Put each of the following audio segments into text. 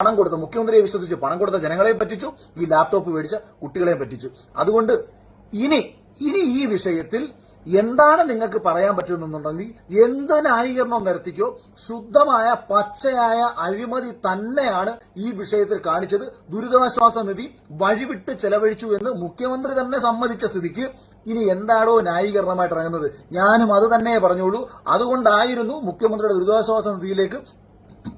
പണം കൊടുത്ത മുഖ്യമന്ത്രിയെ വിശ്വസിച്ച് പണം കൊടുത്ത ജനങ്ങളെ പറ്റിച്ചു ഈ ലാപ്ടോപ്പ് മേടിച്ച കുട്ടികളെ പറ്റിച്ചു. അതുകൊണ്ട് ഇനി ഇനി ഈ വിഷയത്തിൽ എന്താണ് നിങ്ങൾക്ക് പറയാൻ പറ്റുന്നുണ്ടെങ്കിൽ എന്ത് ന്യായീകരണം നിരത്തിക്കോ ശുദ്ധമായ പച്ചയായ അഴിമതി തന്നെയാണ് ഈ വിഷയത്തിൽ കാണിച്ചത്. ദുരിതാശ്വാസ നിധി വഴിവിട്ട് ചെലവഴിച്ചു എന്ന് മുഖ്യമന്ത്രി തന്നെ സമ്മതിച്ച സ്ഥിതിക്ക് ഇനി എന്താണോ ന്യായീകരണമായിട്ട് ഇറങ്ങുന്നത്? ഞാനും അത് തന്നെ പറഞ്ഞോളൂ അതുകൊണ്ടായിരുന്നു മുഖ്യമന്ത്രിയുടെ ദുരിതാശ്വാസ നിധിയിലേക്ക്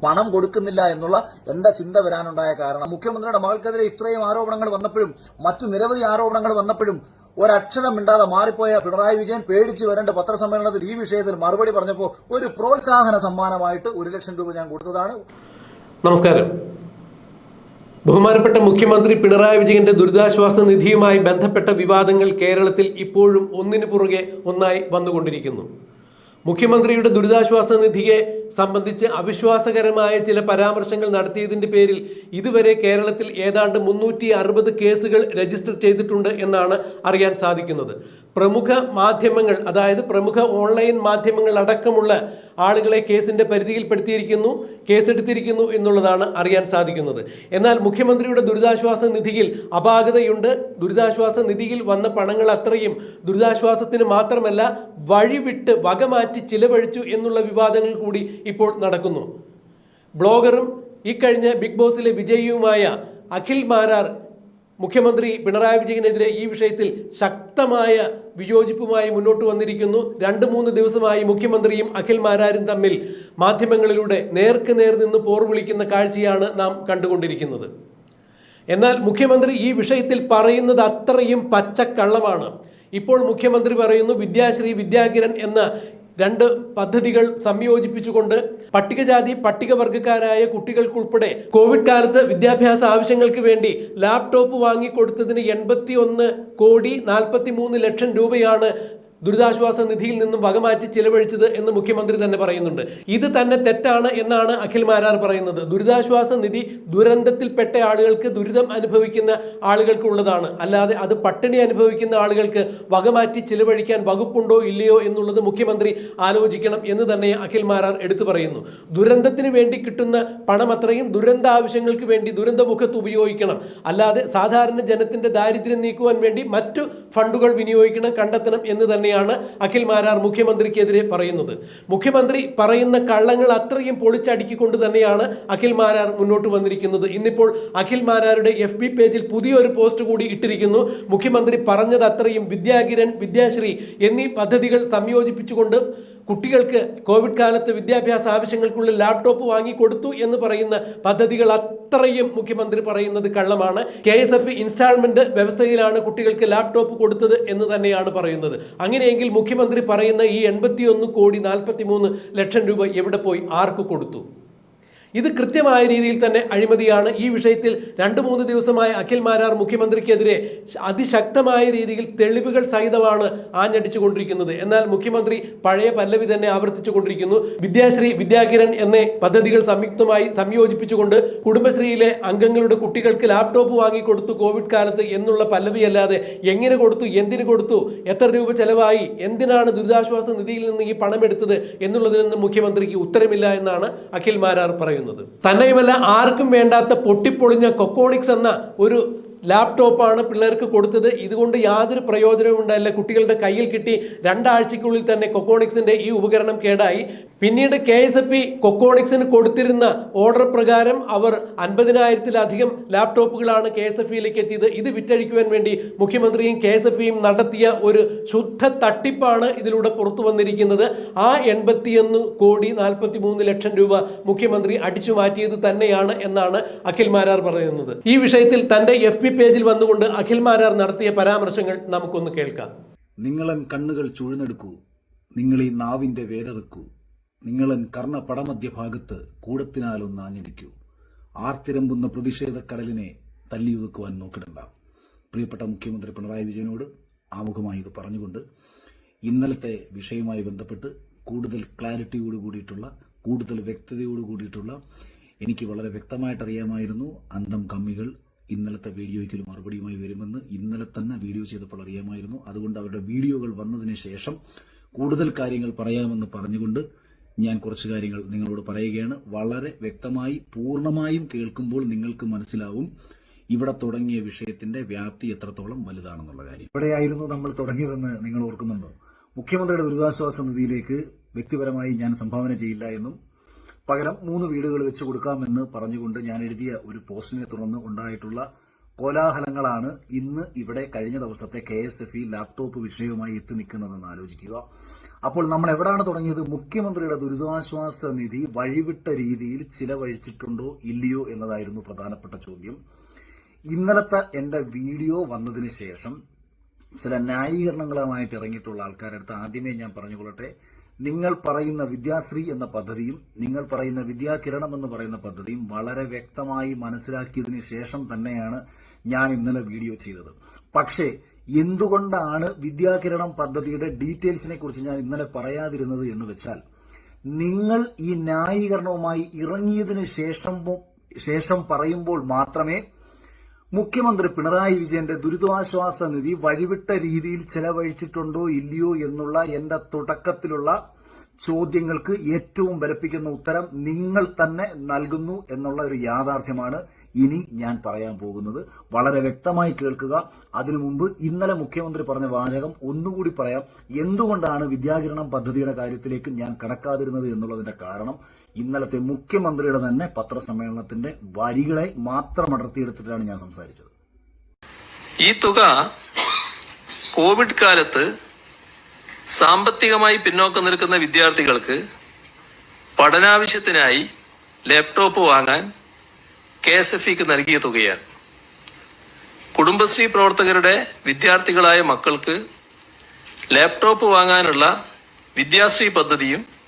പണം കൊടുക്കുന്നില്ല എന്നുള്ള എന്റെ ചിന്ത വരാനുണ്ടായ കാരണം? മുഖ്യമന്ത്രിയുടെ മകൾക്കെതിരെ ഇത്രയും ആരോപണങ്ങൾ വന്നപ്പോഴും മറ്റു നിരവധി ആരോപണങ്ങൾ വന്നപ്പോഴും ഒരക്ഷരം മിണ്ടാതെ മാറിപ്പോയ പിണറായി വിജയൻ പേടിച്ച് വരേണ്ട പത്രസമ്മേളനത്തിൽ ഈ വിഷയത്തിൽ മറുപടി പറഞ്ഞപ്പോൾ ഒരു പ്രോത്സാഹന സമ്മാനമായിട്ട് ഒരു ലക്ഷം രൂപ ഞാൻ കൊടുത്തതാണ്. നമസ്കാരം. ബഹുമാനപ്പെട്ട മുഖ്യമന്ത്രി പിണറായി വിജയന്റെ ദുരിതാശ്വാസ നിധിയുമായി ബന്ധപ്പെട്ട വിവാദങ്ങൾ കേരളത്തിൽ ഇപ്പോഴും ഒന്നിനു പുറകെ ഒന്നായി വന്നുകൊണ്ടിരിക്കുന്നു. മുഖ്യമന്ത്രിയുടെ ദുരിതാശ്വാസ നിധിയെ സംബന്ധിച്ച് അവിശ്വാസകരമായ ചില പരാമർശങ്ങൾ നടത്തിയതിന്റെ പേരിൽ ഇതുവരെ കേരളത്തിൽ ഏതാണ്ട് മുന്നൂറ്റി അറുപത് കേസുകൾ രജിസ്റ്റർ ചെയ്തിട്ടുണ്ട് എന്നാണ് അറിയാൻ സാധിക്കുന്നത്. പ്രമുഖ മാധ്യമങ്ങൾ അതായത് പ്രമുഖ ഓൺലൈൻ മാധ്യമങ്ങൾ അടക്കമുള്ള ആളുകളെ കേസിന്റെ പരിധിയിൽപ്പെടുത്തിയിരിക്കുന്നു കേസെടുത്തിരിക്കുന്നു എന്നുള്ളതാണ് അറിയാൻ സാധിക്കുന്നത്. എന്നാൽ മുഖ്യമന്ത്രിയുടെ ദുരിതാശ്വാസ നിധിയിൽ അപാകതയുണ്ട്. ദുരിതാശ്വാസ നിധിയിൽ വന്ന പണങ്ങൾ അത്രയും ദുരിതാശ്വാസത്തിന് മാത്രമല്ല വഴിവിട്ട് വകമാറ്റി ചിലവഴിച്ചു എന്നുള്ള വിവാദങ്ങൾ കൂടി ഇപ്പോൾ നടക്കുന്നു. ബ്ലോഗറും ഇക്കഴിഞ്ഞ ബിഗ് ബോസിലെ വിജയിയുമായ അഖിൽ മാരാർ മുഖ്യമന്ത്രി പിണറായി വിജയനെതിരെ ഈ വിഷയത്തിൽ ശക്തമായ വിയോജിപ്പുമായി മുന്നോട്ട് വന്നിരിക്കുന്നു. രണ്ട് മൂന്ന് ദിവസമായി മുഖ്യമന്ത്രിയും അഖിൽ മാരാരും തമ്മിൽ മാധ്യമങ്ങളിലൂടെ നേർക്ക് നേർ നിന്ന് പോർ വിളിക്കുന്ന കാഴ്ചയാണ് നാം കണ്ടുകൊണ്ടിരിക്കുന്നത്. എന്നാൽ മുഖ്യമന്ത്രി ഈ വിഷയത്തിൽ പറയുന്നത് അത്രയും പച്ചക്കള്ളമാണ്. ഇപ്പോൾ മുഖ്യമന്ത്രി പറയുന്നു വിദ്യാശ്രീ വിദ്യാകിരൺ എന്ന രണ്ട് പദ്ധതികൾ സംയോജിപ്പിച്ചുകൊണ്ട് പട്ടികജാതി പട്ടികവർഗക്കാരായ കുട്ടികൾക്കുൾപ്പെടെ കോവിഡ് കാലത്ത് വിദ്യാഭ്യാസ ആവശ്യങ്ങൾക്ക് വേണ്ടി ലാപ്ടോപ്പ് വാങ്ങിക്കൊടുത്തതിന് എൺപത്തി ഒന്ന് കോടി നാൽപ്പത്തി മൂന്ന് ലക്ഷം രൂപയാണ് ദുരിതാശ്വാസ നിധിയിൽ നിന്നും വകമാറ്റി ചിലവഴിച്ചത് എന്ന് മുഖ്യമന്ത്രി തന്നെ പറയുന്നുണ്ട്. ഇത് തന്നെ തെറ്റാണ് എന്നാണ് അഖിൽ മാരാർ പറയുന്നത്. ദുരിതാശ്വാസ നിധി ദുരന്തത്തിൽപ്പെട്ട ആളുകൾക്ക് ദുരിതം അനുഭവിക്കുന്ന ആളുകൾക്കുള്ളതാണ് അല്ലാതെ അത് പട്ടിണി അനുഭവിക്കുന്ന ആളുകൾക്ക് വകമാറ്റി ചിലവഴിക്കാൻ വകുപ്പുണ്ടോ ഇല്ലയോ എന്നുള്ളത് മുഖ്യമന്ത്രി ആലോചിക്കണം എന്ന് തന്നെ അഖിൽ മാരാർ എടുത്തു പറയുന്നു. ദുരന്തത്തിന് വേണ്ടി കിട്ടുന്ന പണം അത്രയും ദുരന്ത ആവശ്യങ്ങൾക്ക് വേണ്ടി ദുരന്തമുഖത്ത് ഉപയോഗിക്കണം. അല്ലാതെ സാധാരണ ജനത്തിന്റെ ദാരിദ്ര്യം നീക്കുവാൻ വേണ്ടി മറ്റു ഫണ്ടുകൾ വിനിയോഗിക്കണം കണ്ടെത്തണം എന്ന് തന്നെയാണ് അഖിൽ മാരാർ മുഖ്യമന്ത്രിക്കെതിരെ പറയുന്നത്. മുഖ്യമന്ത്രി പറയുന്ന കള്ളങ്ങൾ അത്രയും പൊളിച്ചടുക്കിക്കൊണ്ട് തന്നെയാണ് അഖിൽ മാരാർ മുന്നോട്ട് വന്നിരിക്കുന്നത്. ഇന്നിപ്പോൾ അഖിൽ മാരാരുടെ എഫ് ബി പേജിൽ പുതിയൊരു പോസ്റ്റ് കൂടി ഇട്ടിരിക്കുന്നു. മുഖ്യമന്ത്രി പറഞ്ഞത് അത്രയും വിദ്യാകിരൺ വിദ്യാശ്രീ എന്നീ പദ്ധതികൾ സംയോജിപ്പിച്ചുകൊണ്ട് കുട്ടികൾക്ക് കോവിഡ് കാലത്ത് വിദ്യാഭ്യാസ ആവശ്യങ്ങൾക്കുള്ള ലാപ്ടോപ്പ് വാങ്ങിക്കൊടുത്തു എന്ന് പറയുന്ന പദ്ധതികൾ അത്രയും മുഖ്യമന്ത്രി പറയുന്നത് കള്ളമാണ്. കെ എസ് എഫ് ഇൻസ്റ്റാൾമെന്റ് വ്യവസ്ഥയിലാണ് കുട്ടികൾക്ക് ലാപ്ടോപ്പ് കൊടുത്തത് എന്ന് തന്നെയാണ് പറയുന്നത്. അങ്ങനെയെങ്കിൽ മുഖ്യമന്ത്രി പറയുന്ന ഈ എൺപത്തിയൊന്ന് കോടി നാൽപ്പത്തി ലക്ഷം രൂപ എവിടെ പോയി? ആർക്ക് കൊടുത്തു? ഇത് കൃത്യമായ രീതിയിൽ തന്നെ അഴിമതിയാണ്. ഈ വിഷയത്തിൽ രണ്ട് മൂന്ന് ദിവസമായി അഖിൽ മാരാർ മുഖ്യമന്ത്രിക്കെതിരെ അതിശക്തമായ രീതിയിൽ തെളിവുകൾ സഹിതമാണ് ആഞ്ഞടിച്ചുകൊണ്ടിരിക്കുന്നത്. എന്നാൽ മുഖ്യമന്ത്രി പഴയ പല്ലവി തന്നെ ആവർത്തിച്ചു കൊണ്ടിരിക്കുന്നു വിദ്യാശ്രീ വിദ്യാകിരൺ എന്ന പദ്ധതികൾ സംയുക്തമായി സംയോജിപ്പിച്ചുകൊണ്ട് കുടുംബശ്രീയിലെ അംഗങ്ങളുടെ കുട്ടികൾക്ക് ലാപ്ടോപ്പ് വാങ്ങിക്കൊടുത്തു കോവിഡ് കാലത്ത് എന്നുള്ള പല്ലവിയല്ലാതെ എങ്ങനെ കൊടുത്തു എന്തിനു കൊടുത്തു എത്ര രൂപ ചെലവായി എന്തിനാണ് ദുരിതാശ്വാസ നിധിയിൽ നിന്ന് ഈ പണം എടുത്തത് എന്നുള്ളതിൽ നിന്ന് മുഖ്യമന്ത്രിക്ക് ഉത്തരമില്ല എന്നാണ് അഖിൽ മാരാർ പറയുന്നത്. തന്നെയുമല്ല ആർക്കും വേണ്ടാത്ത പൊട്ടിപ്പൊളിഞ്ഞ കൊക്കോണിക്സ് എന്ന ഒരു ലാപ്ടോപ്പാണ് പിള്ളേർക്ക് കൊടുത്തത്. ഇതുകൊണ്ട് യാതൊരു പ്രയോജനവും ഉണ്ടായില്ല. കുട്ടികളുടെ കയ്യിൽ കിട്ടി രണ്ടാഴ്ചയ്ക്കുള്ളിൽ തന്നെ കൊക്കോണിക്സിന്റെ ഈ ഉപകരണം കേടായി. പിന്നീട് കെ എസ് എഫ് ഇ കൊക്കോണിക്സിന് കൊടുത്തിരുന്ന ഓർഡർ പ്രകാരം അവർ അൻപതിനായിരത്തിലധികം ലാപ്ടോപ്പുകളാണ് കെ എസ് എഫ് ഇയിലേക്ക് എത്തിയത്. ഇത് വിറ്റഴിക്കുവാൻ വേണ്ടി മുഖ്യമന്ത്രിയും കെ എസ് എഫ് ഇയും നടത്തിയ ഒരു ശുദ്ധ തട്ടിപ്പാണ് ഇതിലൂടെ പുറത്തു വന്നിരിക്കുന്നത്. ആ എൺപത്തിയൊന്ന് കോടി നാൽപ്പത്തി മൂന്ന് ലക്ഷം രൂപ മുഖ്യമന്ത്രി അടിച്ചു മാറ്റിയത് തന്നെയാണ് എന്നാണ് അഖിൽ മാരാർ പറയുന്നത്. ഈ വിഷയത്തിൽ തന്റെ എഫ് ബി പേജിൽ വന്നുകൊണ്ട് അഖിൽ മാരാർ നടത്തിയ പരാമർശങ്ങൾ നമുക്കൊന്ന് കേൾക്കാം. നിങ്ങളൻ കണ്ണുകൾ ചുഴിഞ്ഞെടുക്കൂ നിങ്ങൾ ഈ നാവിന്റെ വേരറുക്കൂ. നിങ്ങളൻ കർണ പടമധ്യഭാഗത്ത് കൂടത്തിനാലൊന്ന് ആഞ്ഞടിക്കൂ. ആർത്തിരമ്പുന്ന പ്രതിഷേധക്കടലിനെ തല്ലിയൊതുക്കുവാൻ നോക്കിടണ്ട. പ്രിയപ്പെട്ട മുഖ്യമന്ത്രി പിണറായി വിജയനോട് ആമുഖമായി ഇത് പറഞ്ഞുകൊണ്ട് ഇന്നലത്തെ വിഷയവുമായി ബന്ധപ്പെട്ട് കൂടുതൽ ക്ലാരിറ്റിയോട് കൂടിയിട്ടുള്ള കൂടുതൽ വ്യക്തതയോട് കൂടിയിട്ടുള്ള എനിക്ക് വളരെ വ്യക്തമായിട്ട് അറിയാമായിരുന്നു അന്തം കമ്മികൾ ഇന്നലത്തെ വീഡിയോയ്ക്ക് ഒരു മറുപടിയുമായി വരുമെന്ന് ഇന്നലെ തന്നെ വീഡിയോ ചെയ്തപ്പോൾ അറിയാമായിരുന്നു. അതുകൊണ്ട് അവരുടെ വീഡിയോകൾ വന്നതിന് ശേഷം കൂടുതൽ കാര്യങ്ങൾ പറയാമെന്ന് പറഞ്ഞുകൊണ്ട് ഞാൻ കുറച്ച് കാര്യങ്ങൾ നിങ്ങളോട് പറയുകയാണ്. വളരെ വ്യക്തമായി പൂർണമായും കേൾക്കുമ്പോൾ നിങ്ങൾക്ക് മനസ്സിലാവും ഇവിടെ തുടങ്ങിയ വിഷയത്തിന്റെ വ്യാപ്തി എത്രത്തോളം വലുതാണെന്നുള്ള കാര്യം. ഇവിടെയായിരുന്നു നമ്മൾ തുടങ്ങിയതെന്ന് നിങ്ങൾ ഓർക്കുന്നുണ്ടോ? മുഖ്യമന്ത്രിയുടെ ദുരിതാശ്വാസ നിധിയിലേക്ക് വ്യക്തിപരമായി ഞാൻ സംഭാവന ചെയ്യില്ല എന്നും പകരം മൂന്ന് വീടുകൾ വെച്ച് കൊടുക്കാമെന്ന് പറഞ്ഞുകൊണ്ട് ഞാൻ എഴുതിയ ഒരു പോസ്റ്റിനെ തുടർന്ന് ഉണ്ടായിട്ടുള്ള കോലാഹലങ്ങളാണ് ഇന്ന് ഇവിടെ കഴിഞ്ഞ ദിവസത്തെ K S F E laptop വിഷയവുമായി എത്തി നിൽക്കുന്നതെന്ന് ആലോചിക്കുക. അപ്പോൾ നമ്മൾ എവിടെയാണ് തുടങ്ങിയത്? മുഖ്യമന്ത്രിയുടെ ദുരിതാശ്വാസ നിധി വഴിവിട്ട രീതിയിൽ ചിലവഴിച്ചിട്ടുണ്ടോ ഇല്ലയോ എന്നതായിരുന്നു പ്രധാനപ്പെട്ട ചോദ്യം. ഇന്നലത്തെ എന്റെ വീഡിയോ വന്നതിന് ശേഷം ചില ന്യായീകരണങ്ങളുമായിട്ട് ഇറങ്ങിയിട്ടുള്ള ആൾക്കാരുടെ അടുത്ത് ആദ്യമേ ഞാൻ പറഞ്ഞുകൊള്ളട്ടെ. നിങ്ങൾ പറയുന്ന വിദ്യാശ്രീ എന്ന പദ്ധതിയും നിങ്ങൾ പറയുന്ന വിദ്യാകിരണം എന്ന് പറയുന്ന പദ്ധതിയും വളരെ വ്യക്തമായി മനസ്സിലാക്കിയതിന് ശേഷം തന്നെയാണ് ഞാൻ ഇന്നലെ വീഡിയോ ചെയ്തത്. പക്ഷേ എന്തുകൊണ്ടാണ് വിദ്യാകിരണം പദ്ധതിയുടെ ഡീറ്റെയിൽസിനെ കുറിച്ച് ഞാൻ ഇന്നലെ പറയാതിരുന്നത് എന്ന് വെച്ചാൽ നിങ്ങൾ ഈ ന്യായീകരണവുമായി ഇറങ്ങിയതിന് ശേഷം ശേഷം പറയുമ്പോൾ മാത്രമേ മുഖ്യമന്ത്രി പിണറായി വിജയന്റെ ദുരിതാശ്വാസ നിധി വഴിവിട്ട രീതിയിൽ ചെലവഴിച്ചിട്ടുണ്ടോ ഇല്ലയോ എന്നുള്ള എന്റെ തുടക്കത്തിലുള്ള ചോദ്യങ്ങൾക്ക് ഏറ്റവും വരപ്പിക്കുന്ന ഉത്തരം നിങ്ങൾ തന്നെ നൽകുന്നു എന്നുള്ള ഒരു യാഥാർത്ഥ്യമാണ് ഇനി ഞാൻ പറയാൻ പോകുന്നത്. വളരെ വ്യക്തമായി കേൾക്കുക. അതിനു മുമ്പ് ഇന്നലെ മുഖ്യമന്ത്രി പറഞ്ഞ വാചകം ഒന്നുകൂടി പറയാം. എന്തുകൊണ്ടാണ് വിദ്യാകിരണം പദ്ധതിയുടെ കാര്യത്തിലേക്ക് ഞാൻ കടക്കാതിരുന്നത് എന്നുള്ളതിന്റെ കാരണം? ഇന്നലത്തെ മുഖ്യമന്ത്രിയുടെ തന്നെ പത്രസമ്മേളനത്തിന്റെ വരികളെ മാത്രം അടർത്തിയെടുത്തിട്ടാണ് ഞാൻ സംസാരിച്ചത്. ഈ തുക കോവിഡ് കാലത്ത് സാമ്പത്തികമായി പിന്നോക്കം നിൽക്കുന്ന വിദ്യാർത്ഥികൾക്ക് പഠനാവശ്യത്തിനായി ലാപ്ടോപ്പ് വാങ്ങാൻ കെ എസ് എഫ് ഇക്ക് നൽകിയ തുകയാണ്. കുടുംബശ്രീ പ്രവർത്തകരുടെ വിദ്യാർത്ഥികളായ മക്കൾക്ക് ലാപ്ടോപ്പ് വാങ്ങാനുള്ള വിദ്യാശ്രീ പദ്ധതിയും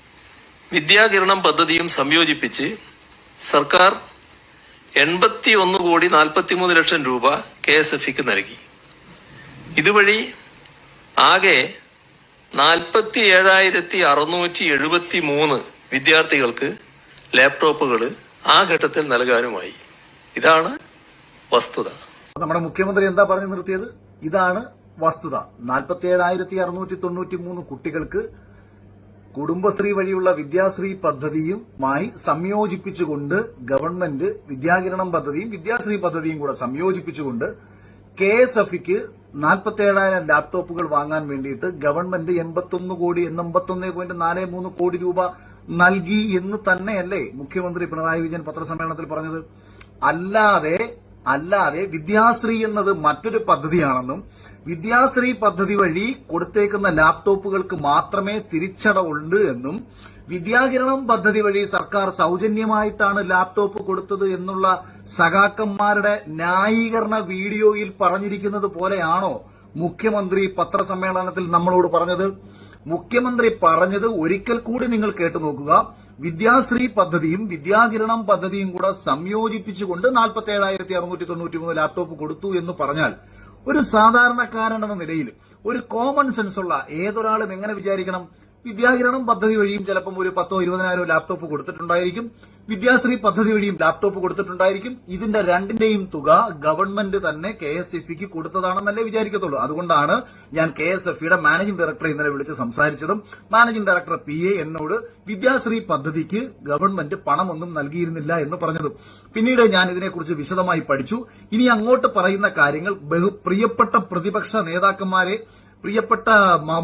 വിദ്യാകിരണം പദ്ധതിയും സംയോജിപ്പിച്ച് സർക്കാർ എൺപത്തി ഒന്ന് കോടി നാൽപ്പത്തിമൂന്ന് ലക്ഷം രൂപ കെ എസ് എഫ് ഇക്ക് നൽകി. ഇതുവഴി ആകെ നാൽപ്പത്തി ഏഴായിരത്തി അറുന്നൂറ്റി എഴുപത്തി മൂന്ന് വിദ്യാർത്ഥികൾക്ക് ലാപ്ടോപ്പുകൾ ആ ഘട്ടത്തിൽ നൽകാനുമായി. ഇതാണ് വസ്തുത. നമ്മുടെ മുഖ്യമന്ത്രി എന്താ പറഞ്ഞു നിർത്തിയത്? ഇതാണ് വസ്തുത. നാൽപ്പത്തി ഏഴായിരത്തി അറുന്നൂറ്റി തൊണ്ണൂറ്റി മൂന്ന് കുട്ടികൾക്ക് കുടുംബശ്രീ വഴിയുള്ള വിദ്യാശ്രീ പദ്ധതിയുമായി സംയോജിപ്പിച്ചുകൊണ്ട് ഗവൺമെന്റ് വിദ്യാകിരണം പദ്ധതിയും വിദ്യാശ്രീ പദ്ധതിയും കൂടെ സംയോജിപ്പിച്ചുകൊണ്ട് കെ എസ് എഫിക്ക് നാൽപ്പത്തി ഏഴായിരം ലാപ്ടോപ്പുകൾ വാങ്ങാൻ വേണ്ടിയിട്ട് ഗവൺമെന്റ് എൺപത്തൊന്ന് കോടി എൺപത്തൊന്ന് പോയിന്റ് നാല് മൂന്ന് കോടി രൂപ നൽകി എന്ന് തന്നെയല്ലേ മുഖ്യമന്ത്രി പിണറായി വിജയൻ പത്രസമ്മേളനത്തിൽ പറഞ്ഞത്. അല്ലാതെ അല്ലാതെ വിദ്യാശ്രീ എന്നത് മറ്റൊരു പദ്ധതിയാണെന്നും വിദ്യാശ്രീ പദ്ധതി വഴി കൊടുത്തേക്കുന്ന ലാപ്ടോപ്പുകൾക്ക് മാത്രമേ തിരിച്ചടവുണ്ട് എന്നും വിദ്യാകിരണം പദ്ധതി വഴി സർക്കാർ സൗജന്യമായിട്ടാണ് ലാപ്ടോപ്പ് കൊടുത്തത് എന്നുള്ള സഖാക്കന്മാരുടെ ന്യായീകരണ വീഡിയോയിൽ പറഞ്ഞിരിക്കുന്നത് പോലെയാണോ മുഖ്യമന്ത്രി പത്രസമ്മേളനത്തിൽ നമ്മളോട് പറഞ്ഞത്? മുഖ്യമന്ത്രി പറഞ്ഞത് ഒരിക്കൽ കൂടി നിങ്ങൾ കേട്ടു നോക്കുക വിദ്യാശ്രീ പദ്ധതിയും വിദ്യാകിരണം പദ്ധതിയും കൂടെ സംയോജിപ്പിച്ചുകൊണ്ട് നാൽപ്പത്തി ഏഴായിരത്തി അറുന്നൂറ്റി തൊണ്ണൂറ്റി മൂന്ന് ലാപ്ടോപ്പ് കൊടുത്തു എന്ന് പറഞ്ഞാൽ ഒരു സാധാരണക്കാരൻ എന്ന നിലയിൽ ഒരു കോമൺ സെൻസ് ഉള്ള ഏതൊരാളും എങ്ങനെ വിചാരിക്കണം? വിദ്യാകിരണം പദ്ധതി വഴിയും ചിലപ്പം ഒരു പത്തോ ഇരുപതിനായിരം ലാപ്ടോപ്പ് കൊടുത്തിട്ടുണ്ടായിരിക്കും. വിദ്യാശ്രീ പദ്ധതി വഴിയും ലാപ്ടോപ്പ് കൊടുത്തിട്ടുണ്ടായിരിക്കും. ഇതിന്റെ രണ്ടിന്റെയും തുക ഗവൺമെന്റ് തന്നെ കെ എസ് എഫ് ഇക്ക് കൊടുത്തതാണെന്നല്ലേ വിചാരിക്കത്തുള്ളൂ. അതുകൊണ്ടാണ് ഞാൻ കെ എസ് എഫ് ഇയുടെ മാനേജിംഗ് ഡയറക്ടറെ ഇന്നലെ വിളിച്ച് സംസാരിച്ചതും മാനേജിംഗ് ഡയറക്ടർ പി എ എന്നോട് വിദ്യാശ്രീ പദ്ധതിക്ക് ഗവൺമെന്റ് പണമൊന്നും നൽകിയിരുന്നില്ല എന്ന് പറഞ്ഞതും. പിന്നീട് ഞാൻ ഇതിനെക്കുറിച്ച് വിശദമായി പഠിച്ചു. ഇനി അങ്ങോട്ട് പറയുന്ന കാര്യങ്ങൾ ബഹു പ്രിയപ്പെട്ട പ്രതിപക്ഷ നേതാക്കന്മാരെ പ്രിയപ്പെട്ട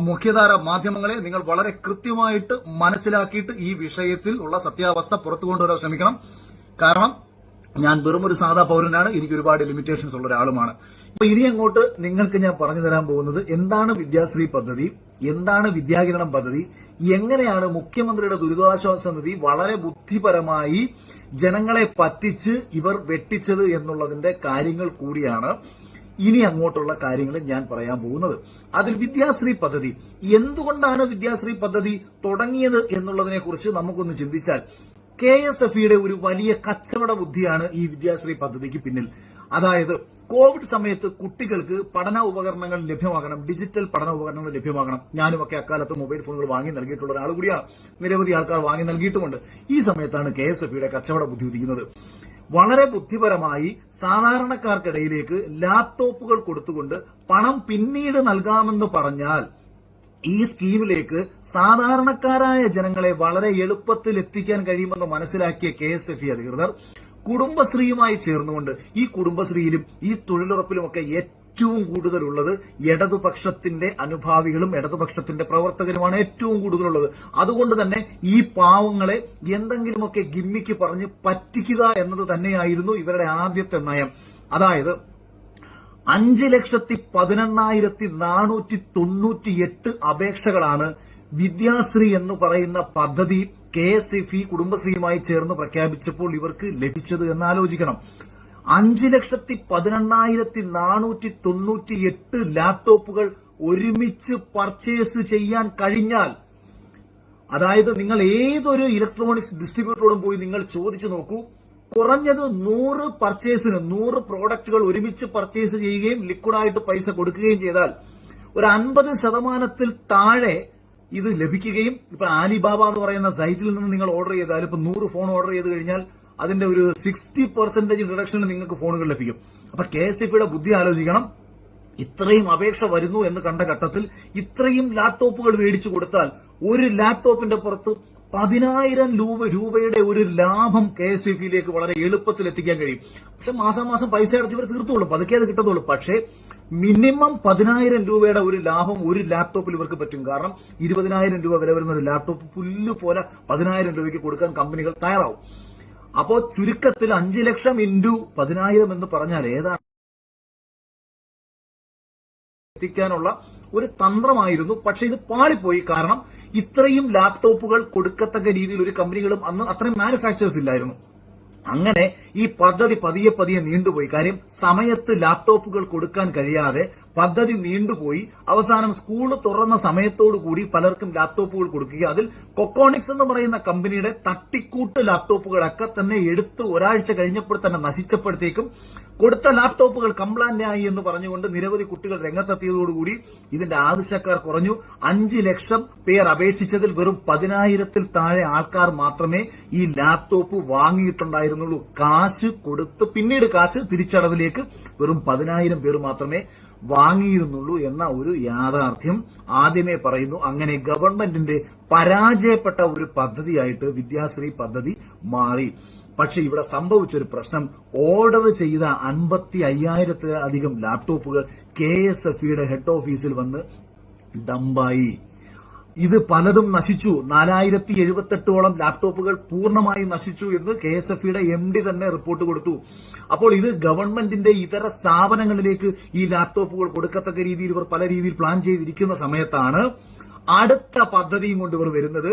മുഖ്യധാര മാധ്യമങ്ങളെ നിങ്ങൾ വളരെ കൃത്യമായിട്ട് മനസ്സിലാക്കിയിട്ട് ഈ വിഷയത്തിൽ ഉള്ള സത്യാവസ്ഥ പുറത്തു കൊണ്ടുവരാൻ ശ്രമിക്കണം. കാരണം ഞാൻ വെറും ഒരു സാധാ പൗരനാണ് എനിക്ക് ഒരുപാട് ലിമിറ്റേഷൻസ് ഉള്ള ഒരാളുമാണ്. അപ്പൊ ഇനി അങ്ങോട്ട് നിങ്ങൾക്ക് ഞാൻ പറഞ്ഞു തരാൻ പോകുന്നത് എന്താണ് വിദ്യാശ്രീ പദ്ധതി എന്താണ് വിദ്യാകിരണം പദ്ധതി എങ്ങനെയാണ് മുഖ്യമന്ത്രിയുടെ ദുരിതാശ്വാസ നിധി വളരെ ബുദ്ധിപരമായി ജനങ്ങളെ പറ്റിച്ച് ഇവർ വെട്ടിച്ചത് എന്നുള്ളതിന്റെ കാര്യങ്ങൾ കൂടിയാണ്. ഇനി അങ്ങോട്ടുള്ള കാര്യങ്ങൾ ഞാൻ പറയാൻ പോകുന്നത്. അതിൽ വിദ്യാശ്രീ പദ്ധതി. എന്തുകൊണ്ടാണ് വിദ്യാശ്രീ പദ്ധതി തുടങ്ങിയത് എന്നുള്ളതിനെ കുറിച്ച് നമുക്കൊന്ന് ചിന്തിച്ചാൽ കെ എസ് എഫ് ഇയുടെ ഒരു വലിയ കച്ചവട ബുദ്ധിയാണ് ഈ വിദ്യാശ്രീ പദ്ധതിക്ക് പിന്നിൽ. അതായത് കോവിഡ് സമയത്ത് കുട്ടികൾക്ക് പഠന ഉപകരണങ്ങൾ ലഭ്യമാകണം ഡിജിറ്റൽ പഠന ഉപകരണങ്ങൾ ലഭ്യമാകണം. ഞാനുമൊക്കെ അക്കാലത്ത് മൊബൈൽ ഫോണുകൾ വാങ്ങി നൽകിയിട്ടുള്ള ഒരാൾ കൂടിയാണ്. നിരവധി ആൾക്കാർ വാങ്ങി നൽകിയിട്ടുമുണ്ട്. ഈ സമയത്താണ് കെ എസ് എഫ് ഇയുടെ കച്ചവട ബുദ്ധി ഉദിക്കുന്നത്. വളരെ ബുദ്ധിപരമായി സാധാരണക്കാർക്കിടയിലേക്ക് ലാപ്ടോപ്പുകൾ കൊടുത്തുകൊണ്ട് പണം പിന്നീട് നൽകാമെന്ന് പറഞ്ഞാൽ ഈ സ്കീമിലേക്ക് സാധാരണക്കാരായ ജനങ്ങളെ വളരെ എളുപ്പത്തിൽ എത്തിക്കാൻ കഴിയുമെന്ന് മനസ്സിലാക്കിയ കെ എസ് എഫ് ഇ അധികൃതർ കുടുംബശ്രീയുമായി ചേർന്നുകൊണ്ട് ഈ കുടുംബശ്രീയിലും ഈ തൊഴിലുറപ്പിലുമൊക്കെ ഏറ്റവും കൂടുതലുള്ളത് ഇടതുപക്ഷത്തിന്റെ അനുഭാവികളും ഇടതുപക്ഷത്തിന്റെ പ്രവർത്തകരുമാണ് ഏറ്റവും കൂടുതലുള്ളത്. അതുകൊണ്ട് തന്നെ ഈ പാവങ്ങളെ എന്തെങ്കിലുമൊക്കെ ഗിമ്മിക്ക് പറഞ്ഞ് പറ്റിക്കുക എന്നത് തന്നെയായിരുന്നു ഇവരുടെ ആദ്യത്തെ നയം. അതായത് അഞ്ച് ലക്ഷത്തി പതിനെണ്ണായിരത്തി നാനൂറ്റി തൊണ്ണൂറ്റി എട്ട് അപേക്ഷകളാണ് വിദ്യാശ്രീ എന്ന് പറയുന്ന പദ്ധതി കെ എസ് എഫ് ഇ കുടുംബശ്രീയുമായി ചേർന്ന് പ്രഖ്യാപിച്ചപ്പോൾ ഇവർക്ക് ലഭിച്ചത് എന്ന് ആലോചിക്കണം അഞ്ച് ലക്ഷത്തി പതിനെണ്ണായിരത്തി നാനൂറ്റി തൊണ്ണൂറ്റി എട്ട് ലാപ്ടോപ്പുകൾ ഒരുമിച്ച് പർച്ചേസ് ചെയ്യാൻ കഴിഞ്ഞാൽ അതായത് നിങ്ങൾ ഏതൊരു ഇലക്ട്രോണിക്സ് ഡിസ്ട്രിബ്യൂട്ടറോടും പോയി നിങ്ങൾ ചോദിച്ചു നോക്കൂ കുറഞ്ഞത് നൂറ് പർച്ചേസിന് നൂറ് പ്രോഡക്റ്റുകൾ ഒരുമിച്ച് പർച്ചേസ് ചെയ്യുകയും ലിക്വിഡായിട്ട് പൈസ കൊടുക്കുകയും ചെയ്താൽ ഒരു അൻപത് ശതമാനത്തിൽ താഴെ ഇത് ലഭിക്കുകയും ഇപ്പൊ ആലിബാബ എന്ന് പറയുന്ന സൈറ്റിൽ നിന്ന് നിങ്ങൾ ഓർഡർ ചെയ്താൽ ഇപ്പൊ നൂറ് ഫോൺ ഓർഡർ ചെയ്ത് കഴിഞ്ഞാൽ അതിന്റെ ഒരു സിക്സ്റ്റി പെർസെന്റേജ് റിഡക്ഷന് നിങ്ങൾക്ക് ഫോണുകൾ ലഭിക്കും. അപ്പൊ കെ എസ് എഫ് ബുദ്ധി ആലോചിക്കണം. ഇത്രയും അപേക്ഷ വരുന്നു എന്ന് കണ്ട ഘട്ടത്തിൽ ഇത്രയും ലാപ്ടോപ്പുകൾ മേടിച്ചു കൊടുത്താൽ ഒരു ലാപ്ടോപ്പിന്റെ പുറത്ത് പതിനായിരം രൂപ രൂപയുടെ ഒരു ലാഭം കെ എസ് എഫ് ഇയിലേക്ക് വളരെ എളുപ്പത്തിൽ എത്തിക്കാൻ കഴിയും. പക്ഷെ മാസം മാസം പൈസ അടച്ച് ഇവർ തീർത്തുള്ളൂ പതുക്കെ അത് കിട്ടത്തുള്ളൂ പക്ഷേ മിനിമം പതിനായിരം രൂപയുടെ ഒരു ലാഭം ഒരു ലാപ്ടോപ്പിൽ ഇവർക്ക് പറ്റും. കാരണം ഇരുപതിനായിരം രൂപ വില വരുന്ന ഒരു ലാപ്ടോപ്പ് പുല്ല് പോലെ പതിനായിരം രൂപയ്ക്ക് കൊടുക്കാൻ കമ്പനികൾ തയ്യാറാവും. അപ്പോ ചുരുക്കത്തിൽ അഞ്ചു ലക്ഷം ഇൻഡു പതിനായിരം എന്ന് പറഞ്ഞാൽ ഏതാണ്? എത്തിക്കാനുള്ള ഒരു തന്ത്രമായിരുന്നു. പക്ഷെ ഇത് പാളിപ്പോയി. കാരണം ഇത്രയും ലാപ്ടോപ്പുകൾ കൊടുക്കത്തക്ക രീതിയിൽ ഒരു കമ്പനികളും അന്ന് അത്രയും മാനുഫാക്ചേഴ്സ് ഇല്ലായിരുന്നു. അങ്ങനെ ഈ പദ്ധതി പതിയെ പതിയെ നീണ്ടുപോയി. കാര്യം സമയത്ത് ലാപ്ടോപ്പുകൾ കൊടുക്കാൻ കഴിയാതെ പദ്ധതി നീണ്ടുപോയി. അവസാനം സ്കൂൾ തുറന്ന സമയത്തോടു കൂടി പലർക്കും ലാപ്ടോപ്പുകൾ കൊടുക്കുക അതിൽ കൊക്കോണിക്സ് എന്ന് പറയുന്ന കമ്പനിയുടെ തട്ടിക്കൂട്ട് ലാപ്ടോപ്പുകളൊക്കെ തന്നെ എടുത്ത് ഒരാഴ്ച കഴിഞ്ഞപ്പോൾ തന്നെ നശിച്ചപ്പോഴത്തേക്കും കൊടുത്ത ലാപ്ടോപ്പുകൾ കംപ്ലൈന്റ് ആയി എന്ന് പറഞ്ഞുകൊണ്ട് നിരവധി കുട്ടികൾ രംഗത്തെത്തിയതോടുകൂടി ഇതിന്റെ ആവശ്യക്കാർ കുറഞ്ഞു. അഞ്ച് ലക്ഷം പേർ അപേക്ഷിച്ചതിൽ വെറും പതിനായിരത്തിൽ താഴെ ആൾക്കാർ മാത്രമേ ഈ ലാപ്ടോപ്പ് വാങ്ങിയിട്ടുണ്ടായിരുന്നുള്ളൂ. കാശ് കൊടുത്ത് പിന്നീട് കാശ് തിരിച്ചടവിലേക്ക് വെറും പതിനായിരം പേർ മാത്രമേ വാങ്ങിയിരുന്നുള്ളൂ എന്ന ഒരു യാഥാർത്ഥ്യം ആദ്യമേ പറയുന്നു. അങ്ങനെ ഗവൺമെന്റിന്റെ പരാജയപ്പെട്ട ഒരു പദ്ധതിയായിട്ട് വിദ്യാശ്രീ പദ്ധതി മാറി. പക്ഷെ ഇവിടെ സംഭവിച്ചൊരു പ്രശ്നം. ഓർഡർ ചെയ്ത അൻപത്തി അയ്യായിരത്തിലധികം ലാപ്ടോപ്പുകൾ കെ എസ് എഫ് ഇയുടെ ഹെഡ് ഓഫീസിൽ വന്ന് ഡംബായി ഇത് പലതും നശിച്ചു. നാലായിരത്തി എഴുപത്തെട്ടോളം ലാപ്ടോപ്പുകൾ പൂർണമായി നശിച്ചു എന്ന് കെ എസ് എഫ് ഇയുടെ എം ഡി തന്നെ റിപ്പോർട്ട് കൊടുത്തു. അപ്പോൾ ഇത് ഗവൺമെന്റിന്റെ ഇതര സ്ഥാപനങ്ങളിലേക്ക് ഈ ലാപ്ടോപ്പുകൾ കൊടുക്കത്തക്ക രീതിയിൽ ഇവർ പല രീതിയിൽ പ്ലാൻ ചെയ്തിരിക്കുന്ന സമയത്താണ് അടുത്ത പദ്ധതിയും കൊണ്ട് ഇവർ വരുന്നത്.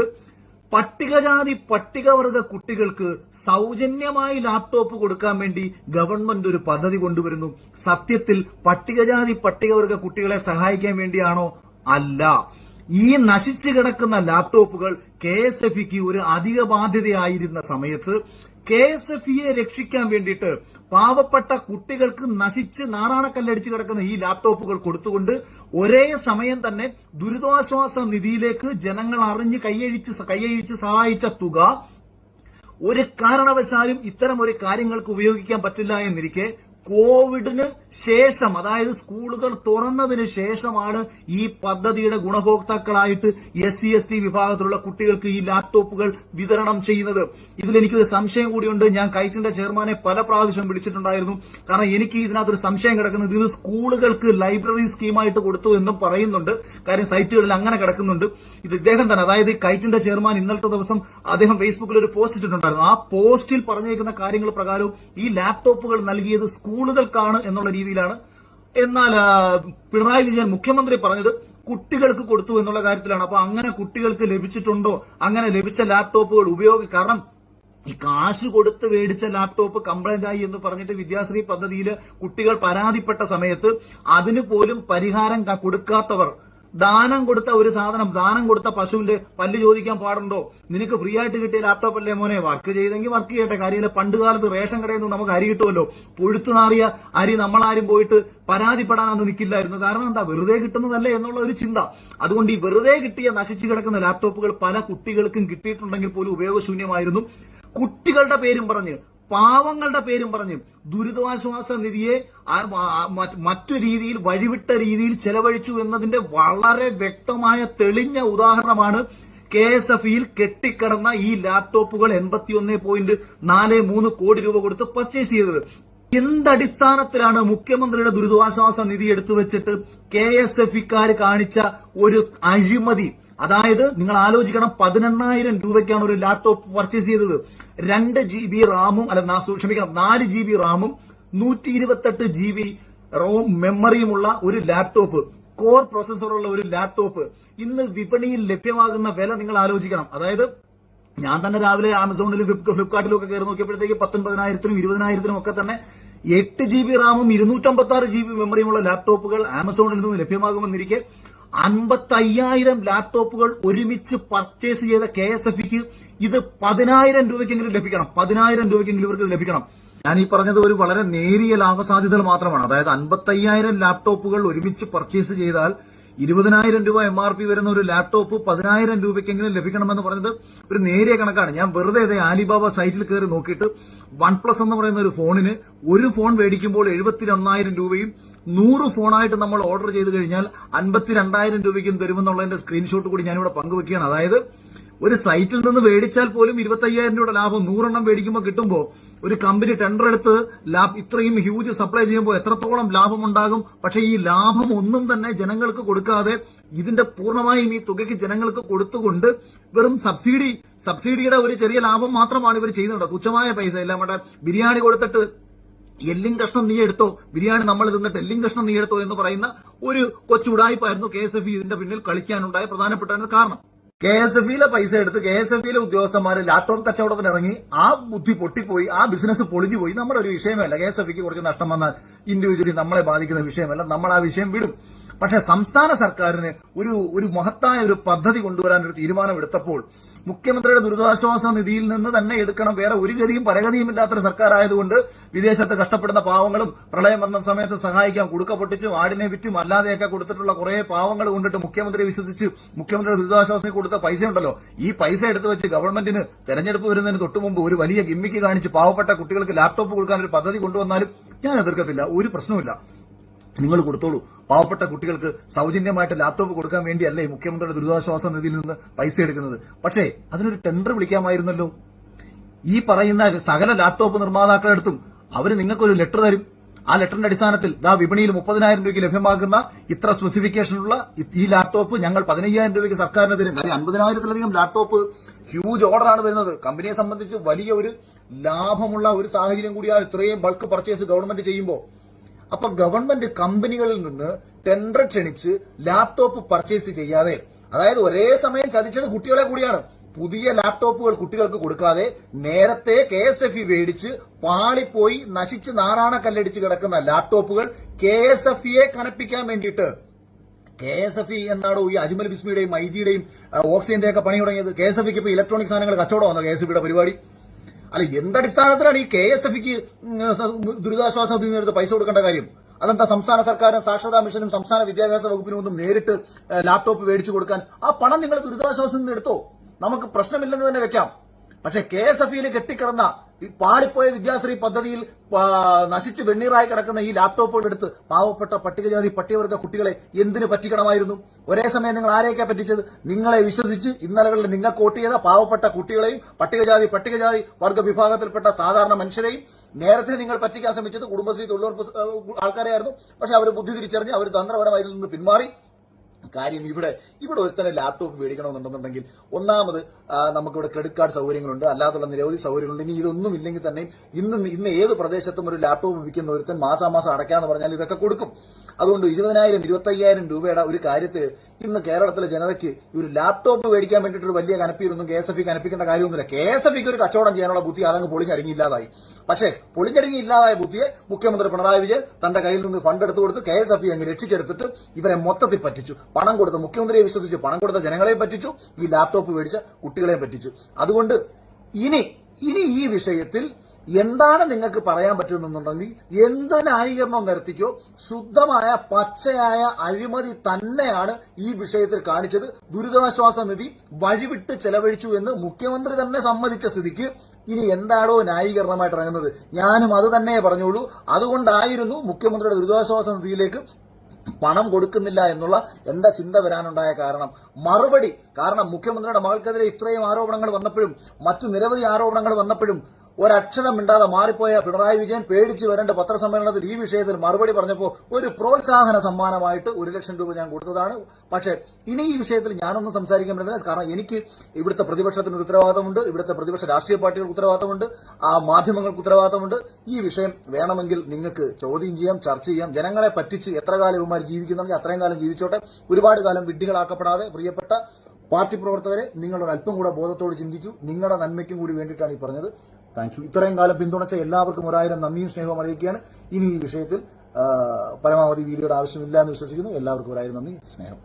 പട്ടികജാതി പട്ടികവർഗ കുട്ടികൾക്ക് സൗജന്യമായി ലാപ്ടോപ്പ് കൊടുക്കാൻ വേണ്ടി ഗവൺമെന്റ് ഒരു പദ്ധതി കൊണ്ടുവരുന്നു. സത്യത്തിൽ പട്ടികജാതി പട്ടികവർഗ കുട്ടികളെ സഹായിക്കാൻ വേണ്ടിയാണോ? അല്ല. ഈ നശിച്ചു കിടക്കുന്ന ലാപ്ടോപ്പുകൾ കെ എസ് എഫ് ഒരു അധിക ബാധ്യതയായിരുന്ന സമയത്ത് കെ എസ് എഫ് ഇയെ രക്ഷിക്കാൻ വേണ്ടിയിട്ട് പാവപ്പെട്ട കുട്ടികൾക്ക് നശിച്ച് നാറാണക്കല്ലടിച്ച് കിടക്കുന്ന ഈ ലാപ്ടോപ്പുകൾ കൊടുത്തുകൊണ്ട് ഒരേ സമയം തന്നെ ദുരിതാശ്വാസ നിധിയിലേക്ക് ജനങ്ങൾ അറിഞ്ഞ് കൈയഴിച്ച് കൈയഴിച്ച് സഹായിച്ച തുക ഒരു കാരണവശാലും ഇത്തരം ഒരു കാര്യങ്ങൾക്ക് ഉപയോഗിക്കാൻ പറ്റില്ല എന്നിരിക്കെ കോവിഡിന് ശേഷം അതായത് സ്കൂളുകൾ തുറന്നതിന് ശേഷമാണ് ഈ പദ്ധതിയുടെ ഗുണഭോക്താക്കളായിട്ട് എസ് സി എസ് ടി വിഭാഗത്തിലുള്ള കുട്ടികൾക്ക് ഈ ലാപ്ടോപ്പുകൾ വിതരണം ചെയ്യുന്നത്. ഇതിൽ എനിക്കൊരു സംശയം കൂടിയുണ്ട്. ഞാൻ കൈറ്റിന്റെ ചെയർമാനെ പല പ്രാവശ്യം വിളിച്ചിട്ടുണ്ടായിരുന്നു. കാരണം എനിക്ക് ഇതിനകത്തൊരു സംശയം കിടക്കുന്നത് ഇത് സ്കൂളുകൾക്ക് ലൈബ്രറി സ്കീമായിട്ട് കൊടുത്തു എന്നും പറയുന്നുണ്ട്. കാര്യം സൈറ്റുകളിൽ അങ്ങനെ കിടക്കുന്നുണ്ട്. ഇത് ഇദ്ദേഹം തന്നെ അതായത് കൈറ്റിന്റെ ചെയർമാൻ ഇന്നലത്തെ ദിവസം അദ്ദേഹം ഫേസ്ബുക്കിൽ ഒരു പോസ്റ്റ് ഇട്ടിട്ടുണ്ടായിരുന്നു. ആ പോസ്റ്റിൽ പറഞ്ഞേക്കുന്ന കാര്യങ്ങൾ പ്രകാരം ഈ ലാപ്ടോപ്പുകൾ നൽകിയത് സ്കൂളുകൾക്കാണ് എന്നുള്ള രീതിയിലാണ്. എന്നാൽ പിണറായി വിജയൻ മുഖ്യമന്ത്രി പറഞ്ഞത് കുട്ടികൾക്ക് കൊടുത്തു എന്നുള്ള കാര്യത്തിലാണ്. അപ്പൊ അങ്ങനെ കുട്ടികൾക്ക് ലഭിച്ചിട്ടുണ്ടോ? അങ്ങനെ ലഭിച്ച ലാപ്ടോപ്പുകൾ ഉപയോഗ കാരണം ഈ കാശ് കൊടുത്ത് മേടിച്ച ലാപ്ടോപ്പ് കംപ്ലൈന്റ് ആയി എന്ന് പറഞ്ഞിട്ട് വിദ്യാശ്രീ പദ്ധതിയിൽ കുട്ടികൾ പരാതിപ്പെട്ട സമയത്ത് അതിന് പോലും പരിഹാരം കൊടുക്കാത്തവർ ദാനം കൊടുത്ത ഒരു സാധനം ദാനം കൊടുത്ത പശുവിന്റെ പല്ല് ചോദിക്കാൻ പാടുണ്ടോ? നിനക്ക് ഫ്രീ ആയിട്ട് കിട്ടിയ ലാപ്ടോപ്പ് അല്ലേ മോനെ? വർക്ക് ചെയ്തെങ്കിൽ വർക്ക് ചെയ്യട്ടെ. കാര്യമില്ല പണ്ട് കാലത്ത് റേഷൻ കടയിൽ നിന്ന് നമുക്ക് അരി കിട്ടുമല്ലോ. പൊഴുത്തു നാറിയ അരി നമ്മളാരും പോയിട്ട് പരാതിപ്പെടാൻ അന്ന് നിൽക്കില്ലായിരുന്നു കാരണം എന്താ? വെറുതെ കിട്ടുന്നതല്ലേ എന്നുള്ള ഒരു ചിന്ത. അതുകൊണ്ട് ഈ വെറുതെ കിട്ടിയ നശിച്ചു കിടക്കുന്ന ലാപ്ടോപ്പുകൾ പല കുട്ടികൾക്കും കിട്ടിയിട്ടുണ്ടെങ്കിൽ പോലും ഉപയോഗശൂന്യമായിരുന്നു. കുട്ടികളുടെ പേരും പറഞ്ഞ് പാവങ്ങളുടെ പേരും പറഞ്ഞു. ദുരിതാശ്വാസ നിധിയെ മറ്റു രീതിയിൽ വഴിവിട്ട രീതിയിൽ ചെലവഴിച്ചു എന്നതിന്റെ വളരെ വ്യക്തമായ തെളിഞ്ഞ ഉദാഹരണമാണ് കെ എസ് എഫ് ഇയിൽ കെട്ടിക്കിടന്ന ഈ ലാപ്ടോപ്പുകൾ എൺപത്തിയൊന്ന് പോയിന്റ് നാല് മൂന്ന് കോടി രൂപ കൊടുത്ത് പർച്ചേസ് ചെയ്തത്. എന്തടിസ്ഥാനത്തിലാണ് മുഖ്യമന്ത്രിയുടെ ദുരിതാശ്വാസ നിധി എടുത്തു വെച്ചിട്ട് കെ എസ് എഫ് ഇക്കാർ കാണിച്ച ഒരു അഴിമതി? അതായത് നിങ്ങൾ ആലോചിക്കണം പതിനെണ്ണായിരം രൂപയ്ക്കാണ് ഒരു ലാപ്ടോപ്പ് പർച്ചേസ് ചെയ്തത്. രണ്ട് ജി ബി റാമും അല്ല ക്ഷമിക്കണം നാല് ജി ബി റാമും നൂറ്റി ഇരുപത്തെട്ട് ജി ബി റോം മെമ്മറിയുമുള്ള ഒരു ലാപ്ടോപ്പ് കോർ പ്രോസസ്സറുള്ള ഒരു ലാപ്ടോപ്പ് ഇന്ന് വിപണിയിൽ ലഭ്യമാകുന്ന വില നിങ്ങൾ ആലോചിക്കണം. അതായത് ഞാൻ തന്നെ രാവിലെ ആമസോണിലും ഫ്ലിപ്കാർട്ടിലും ഒക്കെ കയറി നോക്കിയപ്പോഴത്തേക്ക് പത്തൊൻപതിനായിരത്തിനും ഇരുപതിനായിരത്തിനും ഒക്കെ തന്നെ എട്ട് ജി ബി റാമും ഇരുന്നൂറ്റമ്പത്തി ആറ് ജി ബി മെമ്മറിയുമുള്ള ലാപ്ടോപ്പുകൾ ആമസോണിൽ നിന്ന് ലഭ്യമാകുമെന്നിരിക്കെ അൻപത്തയ്യായിരം ലാപ്ടോപ്പുകൾ ഒരുമിച്ച് പർച്ചേസ് ചെയ്ത കെ എസ് എഫ് ഇത് പതിനായിരം രൂപയ്ക്കെങ്കിലും ലഭിക്കണം. പതിനായിരം രൂപയ്ക്കെങ്കിലും ഇവർക്ക് ലഭിക്കണം. ഞാൻ ഈ പറഞ്ഞത് ഒരു വളരെ നേരിയ ലാഭസാധ്യതകൾ മാത്രമാണ്. അതായത് അൻപത്തയ്യായിരം ലാപ്ടോപ്പുകൾ ഒരുമിച്ച് പർച്ചേസ് ചെയ്താൽ ഇരുപതിനായിരം രൂപ എം ആർ പി വരുന്ന ഒരു ലാപ്ടോപ്പ് പതിനായിരം രൂപയ്ക്കെങ്കിലും ലഭിക്കണമെന്ന് പറഞ്ഞത് ഒരു നേരിയ കണക്കാണ്. ഞാൻ വെറുതെ അതേ ആലിബാബ സൈറ്റിൽ കയറി നോക്കിയിട്ട് വൺ പ്ലസ് എന്ന് പറയുന്ന ഒരു ഫോണിന് ഒരു ഫോൺ മേടിക്കുമ്പോൾ എഴുപത്തിരണ്ടായിരം രൂപയും നൂറ് ഫോണായിട്ട് നമ്മൾ ഓർഡർ ചെയ്ത് കഴിഞ്ഞാൽ അൻപത്തിരണ്ടായിരം രൂപയ്ക്കും തരുമെന്നുള്ളതിന്റെ സ്ക്രീൻഷോട്ട് കൂടി ഞാനിവിടെ പങ്കുവെക്കുകയാണ്. അതായത് ഒരു സൈറ്റിൽ നിന്ന് മേടിച്ചാൽ പോലും ഇരുപത്തയ്യായിരം രൂപയുടെ ലാഭം നൂറെണ്ണം മേടിക്കുമ്പോൾ കിട്ടുമ്പോൾ ഒരു കമ്പനി ടെൻഡർ എടുത്ത് ലാഭ് ഇത്രയും ഹ്യൂജ് സപ്ലൈ ചെയ്യുമ്പോൾ എത്രത്തോളം ലാഭം ഉണ്ടാകും പക്ഷെ ഈ ലാഭം ഒന്നും തന്നെ ജനങ്ങൾക്ക് കൊടുക്കാതെ ഇതിന്റെ പൂർണമായും ഈ തുകയ്ക്ക് ജനങ്ങൾക്ക് കൊടുത്തുകൊണ്ട് വെറും സബ്സിഡി സബ്സിഡിയുടെ ഒരു ചെറിയ ലാഭം മാത്രമാണ് ഇവർ ചെയ്യുന്നുണ്ട് തുച്ഛമായ പൈസ എല്ലാം ബിരിയാണി കൊടുത്തിട്ട് എല്ലിൻ കഷ്ണം നീ എടുത്തോ? ബിരിയാണി നമ്മൾ തിന്നിട്ട് എല്ലിൻ കഷ്ണം നീ എടുത്തോ എന്ന് പറയുന്ന ഒരു കൊച്ചുടായ്പായിരുന്നു കെ എസ് എഫ് ഇതിന്റെ പിന്നിൽ കളിക്കാനുണ്ടായ പ്രധാനപ്പെട്ട കാരണം. കെ എസ് എഫ് ഇയിലെ പൈസ എടുത്ത് കെ എസ് എഫ് ഇയിലെ ഉദ്യോഗസ്ഥന്മാർ ലാപ്ടോപ്പ് കച്ചവടത്തിന് ഇറങ്ങി ആ ബുദ്ധി പൊട്ടിപ്പോയി ആ ബിസിനസ് പൊളിഞ്ഞു പോയി. നമ്മുടെ ഒരു വിഷയമല്ല കെ എസ് എഫ് കുറച്ച് നഷ്ടം വന്നാൽ ഇൻഡിവിജ്വലി നമ്മളെ ബാധിക്കുന്ന വിഷയമല്ല നമ്മൾ ആ വിഷയം വിടും. പക്ഷെ സംസ്ഥാന സർക്കാരിന് ഒരു ഒരു മഹത്തായ ഒരു പദ്ധതി കൊണ്ടുവരാൻ ഒരു തീരുമാനമെടുത്തപ്പോൾ മുഖ്യമന്ത്രിയുടെ ദുരിതാശ്വാസ നിധിയിൽ നിന്ന് തന്നെ എടുക്കണം. വേറെ ഒരു ഗതിയും പരഗതിയും ഇല്ലാത്തൊരു സർക്കാർ ആയതുകൊണ്ട് വിദേശത്ത് കഷ്ടപ്പെടുന്ന പാവങ്ങളും പ്രളയം വന്ന സമയത്ത് സഹായിക്കാൻ കുടുക്ക പൊട്ടിച്ചും ആടിനെ വിറ്റും അല്ലാതെയൊക്കെ കൊടുത്തിട്ടുള്ള കുറെ പാവങ്ങൾ കൊണ്ടിട്ട് മുഖ്യമന്ത്രി വിശ്വസിച്ച് മുഖ്യമന്ത്രിയുടെ ദുരിതാശ്വാസത്തിന് കൊടുത്ത പൈസ ഉണ്ടല്ലോ ഈ പൈസ എടുത്തു വെച്ച് ഗവൺമെന്റിന് തെരഞ്ഞെടുപ്പ് വരുന്നതിന് തൊട്ടു മുമ്പ് ഒരു വലിയ ഗിമ്മിക്ക് കാണിച്ച് പാവപ്പെട്ട കുട്ടികൾക്ക് ലാപ്ടോപ്പ് കൊടുക്കാൻ ഒരു പദ്ധതി കൊണ്ടുവന്നാലും ഞാൻ എതിർക്കത്തില്ല. ഒരു പ്രശ്നവുമില്ല. നിങ്ങൾ കൊടുത്തോളൂ. പാവപ്പെട്ട കുട്ടികൾക്ക് സൗജന്യമായിട്ട് ലാപ്ടോപ്പ് കൊടുക്കാൻ വേണ്ടിയല്ലേ മുഖ്യമന്ത്രിയുടെ ദുരിതാശ്വാസ നിധിയിൽ നിന്ന് പൈസ എടുക്കുന്നത്? പക്ഷേ അതിനൊരു ടെൻഡർ വിളിക്കാമായിരുന്നല്ലോ. ഈ പറയുന്ന സകല ലാപ്ടോപ്പ് നിർമ്മാതാക്കളുടെ നിർമ്മാതാക്കളെടുത്തും അവർ നിങ്ങൾക്കൊരു ലെറ്റർ തരും. ആ ലെറ്ററിന്റെ അടിസ്ഥാനത്തിൽ ദാ വിപണിയിൽ മുപ്പതിനായിരം രൂപയ്ക്ക് ലഭ്യമാകുന്ന ഇത്ര സ്പെസിഫിക്കേഷനുള്ള ഈ ലാപ്ടോപ്പ് ഞങ്ങൾ പതിനയ്യായിരം രൂപയ്ക്ക് സർക്കാരിന് തരും കാര്യം അൻപതിനായിരത്തിലധികം ലാപ്ടോപ്പ് ഹ്യൂജ് ഓർഡറാണ് വരുന്നത്. കമ്പനിയെ സംബന്ധിച്ച് വലിയ ഒരു ലാഭമുള്ള ഒരു സാഹചര്യം കൂടിയാണ് ഇത്രയും ബൾക്ക് പർച്ചേസ് ഗവൺമെന്റ് ചെയ്യുമ്പോൾ. അപ്പൊ ഗവൺമെന്റ് കമ്പനികളിൽ നിന്ന് ടെൻഡർ ക്ഷണിച്ച് ലാപ്ടോപ്പ് പർച്ചേസ് ചെയ്യാതെ അതായത് ഒരേ സമയം ചതിച്ചത് കുട്ടികളെ കൂടിയാണ്. പുതിയ ലാപ്ടോപ്പുകൾ കുട്ടികൾക്ക് കൊടുക്കാതെ നേരത്തെ കെ എസ് എഫ് ഇ മേടിച്ച് പാളിപ്പോയി നശിച്ച് നാറാണ കല്ലടിച്ച് കിടക്കുന്ന ലാപ്ടോപ്പുകൾ കെ എസ് എഫ് ഇയെ കനപ്പിക്കാൻ വേണ്ടിയിട്ട്. കെ എസ് എഫ് ഇ എന്നാണോ ഈ അജ്മൽ ബിസ്മിയുടെയും ഐജിയുടെയും ഓക്സിജന്റെ ഒക്കെ പണി തുടങ്ങിയത്. കെ എസ് എഫ് ഇക്ക് ഇപ്പൊ ഇലക്ട്രോണിക് സാധനങ്ങൾ കച്ചവടമാണോ കെ എസ് എഫ് പരിപാടി? അല്ല എന്തടിസ്ഥാനത്തിലാണ് ഈ കെ എസ് എഫ് ദുരിതാശ്വാസ നിധി എടുത്ത് പൈസ കൊടുക്കേണ്ട കാര്യം? അതെന്താ സംസ്ഥാന സർക്കാരും സാക്ഷരതാ മിഷനും സംസ്ഥാന വിദ്യാഭ്യാസ വകുപ്പിനും ഒന്നും നേരിട്ട് ലാപ്ടോപ്പ് മേടിച്ചു കൊടുക്കാൻ ആ പണം നിങ്ങൾ ദുരിതാശ്വാസത്തിൽ നിന്ന് എടുത്തോ? നമുക്ക് പ്രശ്നമില്ലെന്ന് തന്നെ വെക്കാം. പക്ഷെ കെ എസ് എഫ് ഇയിൽ കെട്ടിക്കിടന്ന ഈ പാളിപ്പോയ വിദ്യാശ്രീ പദ്ധതിയിൽ നശിച്ച് വെണ്ണീറായി കിടക്കുന്ന ഈ ലാപ്ടോപ്പുകൾ എടുത്ത് പാവപ്പെട്ട പട്ടികജാതി പട്ടികവർഗ കുട്ടികളെ എന്തിനു പറ്റിക്കണമായിരുന്നു? ഒരേ സമയം നിങ്ങൾ ആരെയൊക്കെ പറ്റിച്ചത്? നിങ്ങളെ വിശ്വസിച്ച് ഇന്നലകളിൽ നിങ്ങൾക്ക് വോട്ട് ചെയ്ത പാവപ്പെട്ട കുട്ടികളെയും പട്ടികജാതി പട്ടികജാതി വർഗ വിഭാഗത്തിൽപ്പെട്ട സാധാരണ മനുഷ്യരെയും നേരത്തെ നിങ്ങൾ പറ്റിക്കാൻ ശ്രമിച്ചത് കുടുംബശ്രീ തൊഴിലുറപ്പ് ആൾക്കാരെയായിരുന്നു. പക്ഷെ അവർ ബുദ്ധി തിരിച്ചറിഞ്ഞ് അവർ തന്ത്രപരമായി നിന്ന് പിന്മാറി. കാര്യം ഇവിടെ ഇവിടെ ഒരുത്തന്നെ ലാപ്ടോപ്പ് മേടിക്കണമെന്നുണ്ടെന്നുണ്ടെങ്കിൽ ഒന്നാമത് നമുക്കിവിടെ ക്രെഡിറ്റ് കാർഡ് സൗകര്യങ്ങളുണ്ട്. അല്ലാതുള്ള നിരവധി സൗകര്യങ്ങളുണ്ട്. ഇനി ഇതൊന്നും ഇല്ലെങ്കിൽ തന്നെ ഇന്ന് ഇന്ന് ഏത് പ്രദേശത്തും ഒരു ലാപ്ടോപ്പ് വിൽക്കുന്ന ഒരുത്തൻ മാസാമാസം അടയ്ക്കാന്ന് പറഞ്ഞാൽ ഇതൊക്കെ കൊടുക്കും. അതുകൊണ്ട് ഇരുപതിനായിരം ഇരുപത്തയ്യായിരം രൂപയുടെ ഒരു കാര്യത്തിൽ ഇന്ന് കേരളത്തിലെ ജനതയ്ക്ക് ഒരു ലാപ്ടോപ്പ് മേടിക്കാൻ വേണ്ടിയിട്ട് ഒരു വലിയ കനപ്പിയൊന്നും കെ എസ് എഫ് കനപ്പിക്കേണ്ട കാര്യമൊന്നുമില്ല. കെ എസ് എഫ് ഒരു കച്ചവടം ചെയ്യാനുള്ള ബുദ്ധി അതങ്ങ് പൊളിഞ്ഞടങ്ങി ഇല്ലാതായി പക്ഷേ പൊളിഞ്ഞടങ്ങി ഇല്ലാതായ ബുദ്ധിയെ മുഖ്യമന്ത്രി പിണറായി വിജയൻ തന്റെ കയ്യിൽ നിന്ന് ഫണ്ട് എടുത്തു കൊടുത്ത് കെ എസ് എഫ് അങ്ങ് രക്ഷിച്ചെടുത്തിട്ട് ഇവരെ മൊത്തത്തിൽ പറ്റിച്ചു. പണം കൊടുത്ത് മുഖ്യമന്ത്രിയെ വിശ്വസിച്ച് പണം കൊടുത്ത ജനങ്ങളെ പറ്റിച്ചു. ഈ ലാപ്ടോപ്പ് മേടിച്ച കുട്ടികളെ പറ്റിച്ചു. അതുകൊണ്ട് ഇനി ഇനി ഈ വിഷയത്തിൽ എന്താണ് നിങ്ങൾക്ക് പറയാൻ പറ്റുന്നുണ്ടെങ്കിൽ എന്ത് ന്യായീകരണം നിരത്തിക്കോ ശുദ്ധമായ പച്ചയായ അഴിമതി തന്നെയാണ് ഈ വിഷയത്തിൽ കാണിച്ചത്. ദുരിതാശ്വാസ നിധി വഴിവിട്ട് ചെലവഴിച്ചു എന്ന് മുഖ്യമന്ത്രി തന്നെ സമ്മതിച്ച സ്ഥിതിക്ക് ഇനി എന്താണോ ന്യായീകരണമായിട്ട് ഇറങ്ങുന്നത്? ഞാനും അത് തന്നെ പറഞ്ഞോളൂ അതുകൊണ്ടായിരുന്നു മുഖ്യമന്ത്രിയുടെ ദുരിതാശ്വാസ നിധിയിലേക്ക് പണം കൊടുക്കുന്നില്ല എന്നുള്ള എന്താ ചിന്ത വരാനുണ്ടായ കാരണം. മറുപടി കാരണം മുഖ്യമന്ത്രിയുടെ മകൾക്കെതിരെ ഇത്രയും ആരോപണങ്ങൾ വന്നപ്പോഴും മറ്റു നിരവധി ആരോപണങ്ങൾ വന്നപ്പോഴും ഒരക്ഷരം മിണ്ടാതെ മാറിപ്പോയ പിണറായി വിജയൻ പേടിച്ച് വരേണ്ട പത്രസമ്മേളനത്തിൽ ഈ വിഷയത്തിൽ മറുപടി പറഞ്ഞപ്പോൾ ഒരു പ്രോത്സാഹന സമ്മാനമായിട്ട് ഒരു ലക്ഷം രൂപ ഞാൻ കൊടുത്തതാണ്. പക്ഷേ ഇനി ഈ വിഷയത്തിൽ ഞാനൊന്നും സംസാരിക്കാൻ പറ്റുന്നില്ല. കാരണം എനിക്ക് ഇവിടുത്തെ പ്രതിപക്ഷത്തിന് ഉത്തരവാദമുണ്ട് ഇവിടുത്തെ പ്രതിപക്ഷ രാഷ്ട്രീയ പാർട്ടികൾക്ക് ഉത്തരവാദിത്തമുണ്ട്. ആ മാധ്യമങ്ങൾക്ക് ഉത്തരവാദിത്തമുണ്ട്. ഈ വിഷയം വേണമെങ്കിൽ നിങ്ങൾക്ക് ചോദ്യം ചെയ്യാം ചർച്ച ചെയ്യാം. ജനങ്ങളെ പറ്റിച്ച് എത്ര കാലം ഇവന്മാർ ജീവിക്കുന്നെങ്കിൽ അത്രയും കാലം ജീവിച്ചോട്ടെ. ഒരുപാട് കാലം വിഡ്ഢികളാക്കപ്പെടാതെ പ്രിയപ്പെട്ട പാർട്ടി പ്രവർത്തകരെ നിങ്ങളൊരല്പം കൂടെ ബോധത്തോട് ചിന്തിക്കൂ. നിങ്ങളുടെ നന്മയ്ക്കും കൂടി വേണ്ടിയിട്ടാണ് ഈ പറഞ്ഞത്. താങ്ക് യു ഇത്രയും കാലം പിന്തുണച്ച എല്ലാവർക്കും ഒരായിരം നന്ദിയും സ്നേഹവും അറിയിക്കുകയാണ്. ഇനി ഈ വിഷയത്തിൽ പരമാവധി വീഡിയോയുടെ ആവശ്യമില്ല എന്ന് വിശ്വസിക്കുന്നു. എല്ലാവർക്കും ഒരായിരം നന്ദി സ്നേഹം.